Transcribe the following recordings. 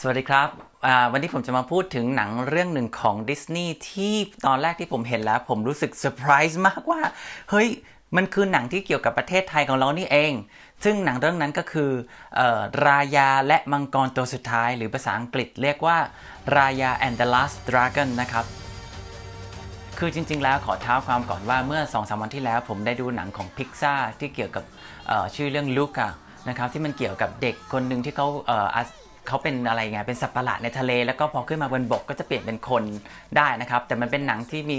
สวัสดีครับ วันนี้ผมจะมาพูดถึงหนังเรื่องหนึ่งของดิสนีย์ที่ตอนแรกที่ผมเห็นแล้ว ผมรู้สึกเซอร์ไพรส์มากว่า เฮ้ย มันคือหนังที่เกี่ยวกับประเทศไทยของเรานี่เอง ซึ่งหนังเรื่องนั้นก็คือออรายาและมังกรตัวสุดท้าย หรือภาษาอังกฤษเรียกว่ารายา and the last dragon นะครับคือจริงๆ แล้วขอเท้าความก่อนว่าเมื่อ2อสวันที่แล้ว ผมได้ดูหนังของพิกซ่าที่เกี่ยวกับชื่อเรื่องลูกอะนะครับที่มันเกี่ยวกับเด็กคนหนึ่งที่เขา เขาเป็นอะไรไงเป็นสัตว์ประหลาดในทะเล แล้วก็พอขึ้นมาบนบกก็จะเปลี่ยนเป็นคนได้นะครับ แต่มันเป็นหนังที่มี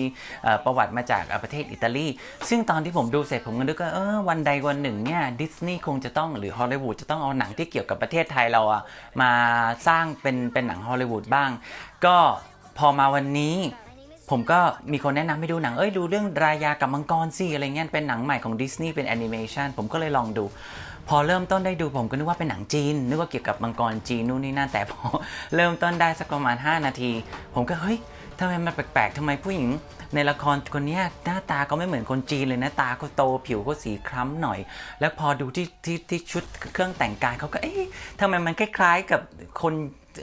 ประวัติมาจากประเทศอิตาลี ซึ่งตอนที่ผมดูเสร็จผมก็นึกว่าเออวันใดวันหนึ่งเนี่ยดิสนีย์คงจะต้องหรือฮอลลีวูดจะต้องเอาหนังที่เกี่ยวกับประเทศไทยเราอะมาสร้างเป็นเป็นหนังฮอลลีวูดบ้าง ก็พอมาวันนี้ ผมก็มีคนแนะนำให้ดูหนัง เอ้ยดูเรื่องรายากับมังกรสิอะไรเงี้ยเป็นหนังใหม่ของดิสนีย์เป็นแอนิเมชันผมก็เลยลองดู พอเริ่มต้นได้ดูผมก็นึกว่าเป็นหนังจีน นึกว่าเกี่ยวกับมังกรจีนนู่นนี่นั่นแต่พอเริ่มต้นได้สักประมาณ 5 นาที ผมก็เฮ้ยทำไมมันแปลกๆทำไมผู้หญิงในละครคนนี้หน้าตาก็ไม่เหมือนคนจีนเลยนะตาก็โตผิวก็สีคล้ำหน่อย แล้วพอดูที่ที่ที่ชุดเครื่องแต่งกายเขาก็เอ๊ะทำไมมันคล้ายๆกับคน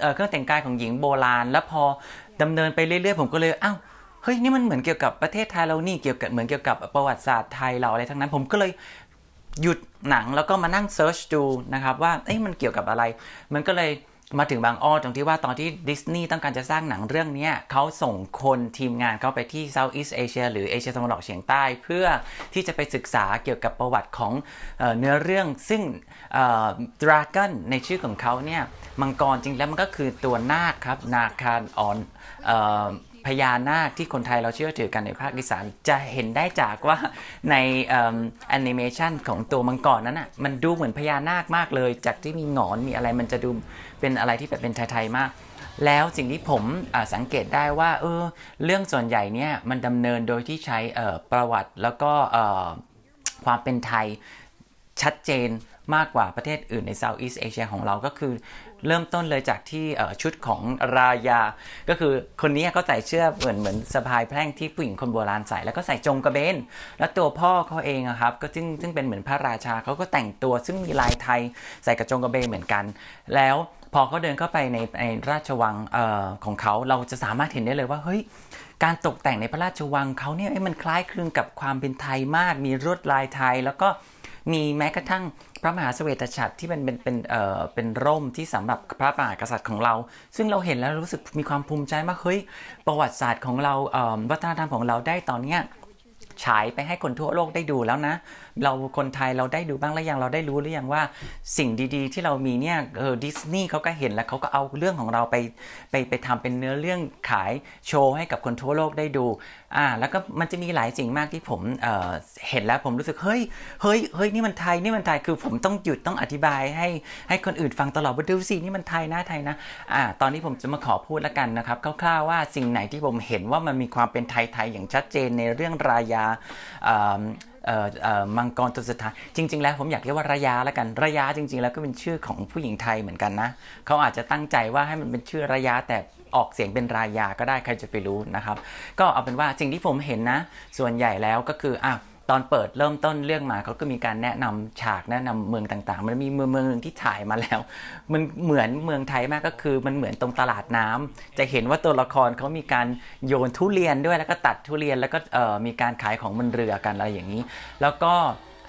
เเครื่องแต่งกายของหญิงโบราณ แล้วพอดำเนินไปเรื่อยๆ ผมก็เลยอ้าว เฮ้ยนี่มันเหมือนเกี่ยวกับประเทศไทยเรานี่เกี่ยวกับเหมือนเกี่ยวกับประวัติศาสตร์ไทยเราอะไรทั้งนั้น ผมก็เลยหยุดหนังแล้วก็มานั่งเซิร์ชดูนะครับว่าเอ้ยมันเกี่ยวกับอะไร มันก็เลยมาถึงบางอ้อตรงที่ว่าตอนที่ดิสนีย์ต้องการจะสร้างหนังเรื่องนี้เขาส่งคนทีมงานเข้าไปที่ Southeast Asia หรือเอเชียตะวันออกเฉียงใต้ เพื่อที่จะไปศึกษาเกี่ยวกับประวัติของเอเนื้อเรื่อง ซึ่งดราก้อนในชื่อของเขาเนี่ยมังกรจริงแล้วมันก็คือตัวนาคครับนาคารอ่อน พญานาคที่คนไทยเราเชื่อถือกันในภาคอีสานจะเห็นได้จากว่าในแอนิเมชันของตัวมังกรนั้นอะมันดูเหมือนพญานาคมากเลย จากที่มีหงอนมีอะไรมันจะดูเป็นอะไรที่แบบเป็นไทยๆมาก แล้วสิ่งที่ผมสังเกตได้ว่าเออเรื่องส่วนใหญ่เนี่ยมันดำเนินโดยที่ใช้ประวัติแล้วก็ความเป็นไทยชัดเจน มากกว่าประเทศอื่นใน Southeast Asia ของเราก็คือ เริ่มต้นเลยจากที่ชุดของรายา ก็คือคนนี้ก็ใส่เสื้อเหมือนเหมือนสะพายแพร่งที่ผู้หญิงคนโบราณใส่แล้วก็ใส่จงกระเบน แล้วตัวพ่อเขาเองครับ ก็ซึ่งซึ่งเป็นเหมือนพระราชาเขาก็แต่งตัวซึ่งมีลายไทยใส่กระจงกระเบนเหมือนกัน แล้วพอเขาเดินเข้าไปในในราชวังออของเขาเราจะสามารถเห็นได้เลยว่าเฮ้ยการตกแต่งในพระราชวังเขาเนี่ยเอ้ยมันคล้ายคลึงกับความเป็นไทยมาก มีลวดลายไทย แล้วก็ มีแม้กระทั่งพระมหาเสวตฉัตรที่เป็นเป็นเป็นเอ่อเป็นร่มที่สำหรับพระมหากษัตริย์ของเรา ซึ่งเราเห็นแล้วรู้สึกมีความภูมิใจมากเฮ้ยประวัติศาสตร์ของเราเอ่อวัฒนธรรมของเราได้ตอนเนี้ย ฉายไปให้คนทั่วโลกได้ดูแล้วนะ เราคนไทยเราได้ดูบ้างแล้วยังเราได้รู้หรือยังว่าสิ่งดีๆ ที่เรามีเนี่ยเออดิสนีย์เขาก็เห็นแล้วเขาก็เอาเรื่องของเราไปไปไปทำเป็นเนื้อเรื่องขายโชว์ให้กับคนทั่วโลกได้ดูอ่าแล้วก็มันจะมีหลายสิ่งมากที่ผมเอ่อเห็นแล้วผมรู้สึกเฮ้ยเฮ้ยเฮ้ยนี่มันไทยนี่มันไทยคือผมต้องหยุดต้องอธิบายให้ให้คนอื่นฟังตลอดว่าดูสินี่มันไทยนะไทยนะอ่าตอนนี้ผมจะมาขอพูดแล้วกันนะครับคร่าวๆว่าสิ่งไหนที่ผมเห็นว่ามันมีความเป็นไทยๆอย่างชัดเจนในเรื่องรายาาออมังกรตัวสุดท้ายจริง ๆ แล้วผมอยากเรียกว่าระยะแล้วกันระยะจริง ๆ แล้วก็เป็นชื่อของผู้หญิงไทยเหมือนกันนะเขาอาจจะตั้งใจว่าให้มันเป็นชื่อระยะแต่ออกเสียงเป็นรายาก็ได้ใครจะไปรู้นะครับ ก็เอาเป็นว่าสิ่งที่ผมเห็นนะ ส่วนใหญ่แล้วก็คืออะ ตอนเปิดเริ่มต้นเรื่องมาเขาก็มีการแนะนำฉากแนะนำเมืองต่างๆ มันมีเมืองเมืองหนึ่งที่ถ่ายมาแล้ว มันเหมือนเมืองไทยมากก็คือ มันเหมือนตรงตลาดน้ำจะเห็นว่าตัวละครเขามีการโยนทุเรียนด้วยแล้วก็ตัดทุเรียนแล้วก็มีการขายของบนเรือกันอะไรอย่างนี้ แล้วก็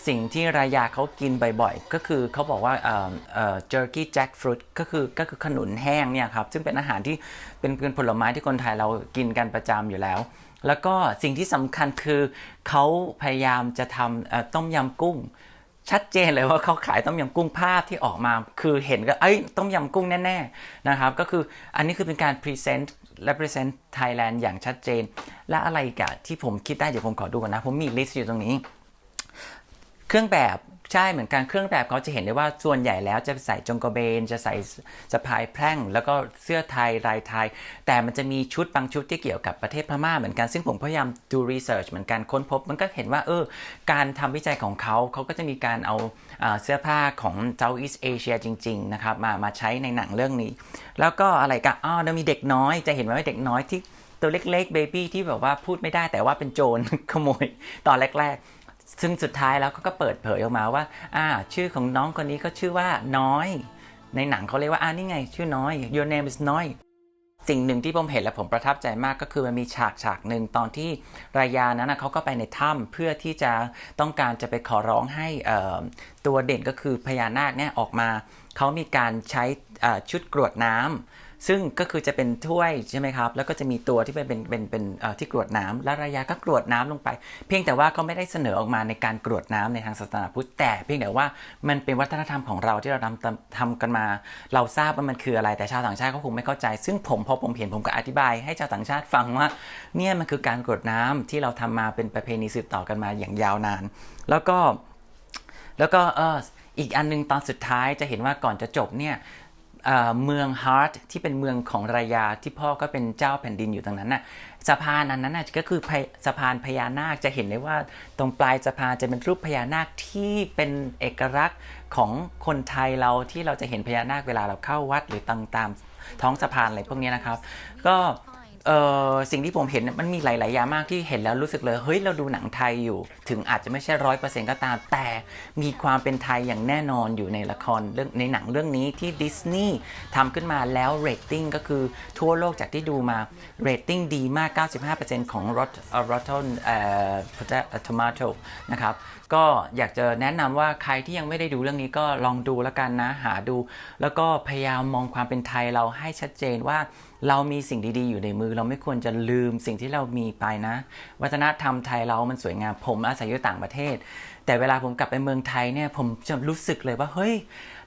สิ่งที่รายาเขากินบ่อยๆ ก็คือเขาบอกว่าเอ่อเอ่อ jerky jackfruit ก็คือก็คือขนุนแห้งเนี่ยครับ ซึ่งเป็นอาหารที่เป็นเป็นผลไม้ที่คนไทยเรากินกันประจำอยู่แล้ว แล้วก็สิ่งที่สำคัญคือเขาพยายามจะทำต้มยำกุ้ง ชัดเจนเลยว่าเขาขายต้มยำกุ้งภาพที่ออกมา คือเห็นก็เอ้ยต้มยำกุ้งแน่ๆนะครับก็คืออันนี้คือเป็นการ present represent Thailand อย่างชัดเจน และอะไรกะที่ผมคิดได้เดี๋ยวผมขอดูก่อนนะ ผมมีลิสต์อยู่ตรงนี้ เครื่องแบบ ใช่เหมือนกันเครื่องแบบเขาจะเห็นได้ว่าส่วนใหญ่แล้วจะใส่จงกระเบน จะใส่สะพายแพร่ง แล้วก็เสื้อไทยลายไทย แต่มันจะมีชุดบางชุดที่เกี่ยวกับประเทศพม่าเหมือนกันซึ่งผมพยายามดูรีเสิร์ชเหมือนกันค้นพบ มันก็เห็นว่าเออการทำวิจัยของเขาเขาก็จะมีการเอาเสื้อผ้าของ Southeast Asia จริงๆนะครับมามาใช้ในหนังเรื่องนี้ แล้วก็อะไรกันอ๋อเดี๋ยวมีเด็กน้อยจะเห็นว่าเด็กน้อยที่ตัวเล็กๆเบบี้ที่แบบว่าพูดไม่ได้แต่ว่าเป็นโจรขโมยตอนแรก ซึ่งสุดท้ายแล้วก็เปิดเผยออกมาว่าอ่า ชื่อของน้องคนนี้ก็ชื่อว่าน้อย ในหนังเขาเรียกว่าอ่านี่ไง ชื่อน้อย your name is น้อยสิ่งหนึ่งที่ผมเห็นและผมประทับใจมากก็คือมันมีฉากฉากหนึ่งตอนที่รายานั้นนะเขาก็ไปในถ้ำเพื่อที่จะต้องการจะไปขอร้องให้ตัวเด่นก็คือพญานาคเนี่ยออกมา เขามีการใช้ชุดกรวดน้ำ ซึ่งก็คือจะเป็นถ้วยใช่ไหมครับ แล้วก็จะมีตัวที่เป็นเป็นเป็นเป็นที่กรวดน้ำแล้วรายาก็กรวดน้ำลงไป เพียงแต่ว่าเขาไม่ได้เสนอออกมาในการกรวดน้ำในทางศาสนาพุทธแต่ เพียงแต่ว่ามันเป็นวัฒนธรรมของเราที่เราทำทำกันมา เราทราบว่ามันคืออะไรแต่ชาวต่างชาติเขาคงไม่เข้าใจ ซึ่งผมพอผมเห็นผมก็อธิบายให้ชาวต่างชาติฟังว่าเนี่ยมันคือการกรวดน้ำที่เราทำมาเป็นประเพณีสืบต่อกันมาอย่างยาวนาน แล้วก็แล้วก็เอออีกอันนึงตอนสุดท้ายจะเห็นว่าก่อนจะจบเนี่ย เมืองฮาร์ทที่เป็นเมืองของรายาที่พ่อก็เป็นเจ้าแผ่นดินอยู่ตรงนั้นน่ะสะพานอันนั้นน่ะก็คือสะพานพญานาคจะเห็นได้ว่าตรงปลายสะพานจะเป็นรูปพญานาคที่เป็นเอกลักษณ์ของคนไทยเราที่เราจะเห็นพญานาคเวลาเราเข้าวัดหรือตามตามท้องสะพานอะไรพวกนี้นะครับ ก็ เออสิ่งที่ผมเห็นมันมีหลาย ๆ อย่างมากที่เห็นแล้วรู้สึกเลยเฮ้ยเราดูหนังไทยอยู่ ถึงอาจจะไม่ใช่ร้อยเปอร์เซ็นต์ก็ตาม แต่มีความเป็นไทยอย่างแน่นอนอยู่ในละครเรื่องในหนังเรื่องนี้ที่ดิสนีย์ทำขึ้นมาแล้วเรตติ้งก็คือทั่วโลกจากที่ดูมาเรตติ้งดีมาก 95%ของ Rot Rotten เอ่อ Tomato นะครับก็อยากจะแนะนำว่าใครที่ยังไม่ได้ดูเรื่องนี้ก็ลองดูแล้วกันนะหาดู แล้วก็พยายามมองความเป็นไทยเราให้ชัดเจนว่าเรามีสิ่งดีๆ อยู่ในมือ เราไม่ควรจะลืมสิ่งที่เรามีไปนะ วัฒนธรรมไทยเรามันสวยงามผมอาศัยอยู่ต่างประเทศ แต่เวลาผมกลับไปเมืองไทยเนี่ยผมจะรู้สึกเลยว่าเฮ้ย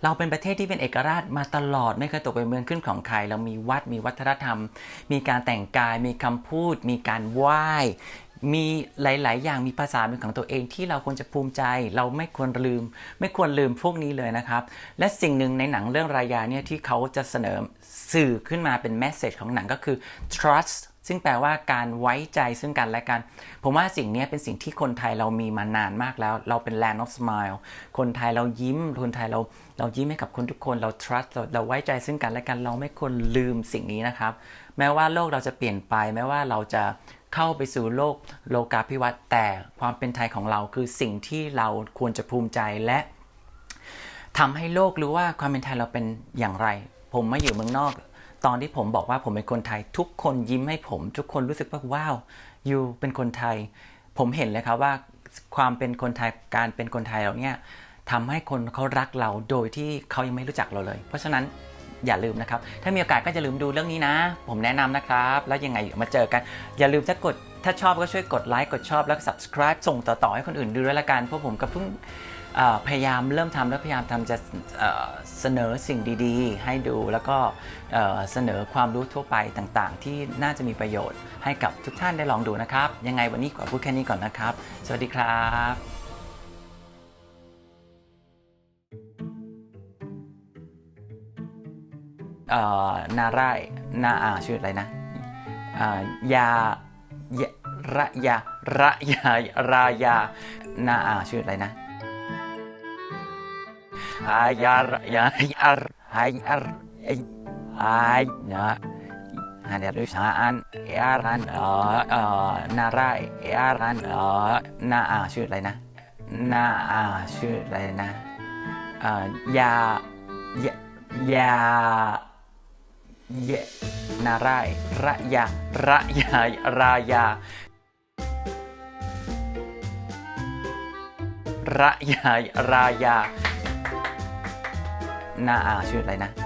เราเป็นประเทศที่เป็นเอกราชมาตลอดไม่เคยตกเป็นเมืองขึ้นของใคร เรามีวัดมีวัฒนธรรม มีการแต่งกาย มีคำพูด มีการไหว้ มีหลาย ๆ อย่างมีภาษาเป็นของตัวเองที่เราควรจะภูมิใจ เราไม่ควรลืม ไม่ควรลืมพวกนี้เลยนะครับ และสิ่งหนึ่งในหนังเรื่องรายาเนี่ยที่เขาจะเสนอสื่อขึ้นมาเป็นแมสเซจของหนังก็คือ trust ซึ่งแปลว่าการไว้ใจซึ่งกันและกัน ผมว่าสิ่งนี้เป็นสิ่งที่คนไทยเรามีมานานมากแล้ว เราเป็น land of smile คนไทยเรายิ้ม คนไทยเราเรายิ้มให้กับคนทุกคนเรา trust เราเราไว้ใจซึ่งกันและกัน เราไม่ควรลืมสิ่งนี้นะครับ แม้ว่าโลกเราจะเปลี่ยนไป แม้ว่าเราจะ เข้าไปสู่โลกโลกาภิวัตน์แต่ความเป็นไทยของเราคือสิ่งที่เราควรจะภูมิใจและทำให้โลกรู้ว่าความเป็นไทยเราเป็นอย่างไร ผมมาอยู่เมืองนอก ตอนที่ผมบอกว่าผมเป็นคนไทย ทุกคนยิ้มให้ผม ทุกคนรู้สึกว่าว้าวยูเป็นคนไทย ผมเห็นเลยครับว่าความเป็นคนไทยการเป็นคนไทยเราเนี่ยทำให้คนเขารักเราโดยที่เขายังไม่รู้จักเราเลย เพราะฉะนั้น อย่าลืมนะครับ ถ้ามีโอกาสก็จะลืมดูเรื่องนี้นะ ผมแนะนำนะครับ แล้วยังไงมาเจอกัน อย่าลืมถ้ากดถ้าชอบก็ช่วยกดไลค์กดชอบแล้ว subscribe ส่งต่อๆให้คนอื่นดูด้วยละกันเพราะผมก็เพิ่งพยายามเริ่มทำแล้วพยายามทำจะเสนอสิ่งดีๆ ให้ดูแล้วก็เสนอความรู้ทั่วไปต่างๆ ที่น่าจะมีประโยชน์ให้กับทุกท่านได้ลองดูนะครับ ยังไงวันนี้ขอพูดแค่นี้ก่อนนะครับ สวัสดีครับ นาร่ายนาอาชื่ออะไรนะยาระยาระยารายานาอาชื่ออะไรนะ Ayar, yar, ayar, ayar, ada tulisan yaran, เอ่อเอ่อนาร่ายยารันเอ่อนาอาชื่ออะไรนะนาอาชื่ออะไรนะเอ่อยายายา เยนารายระยาระยารายาระยารายานาอาชื่ออะไรนะ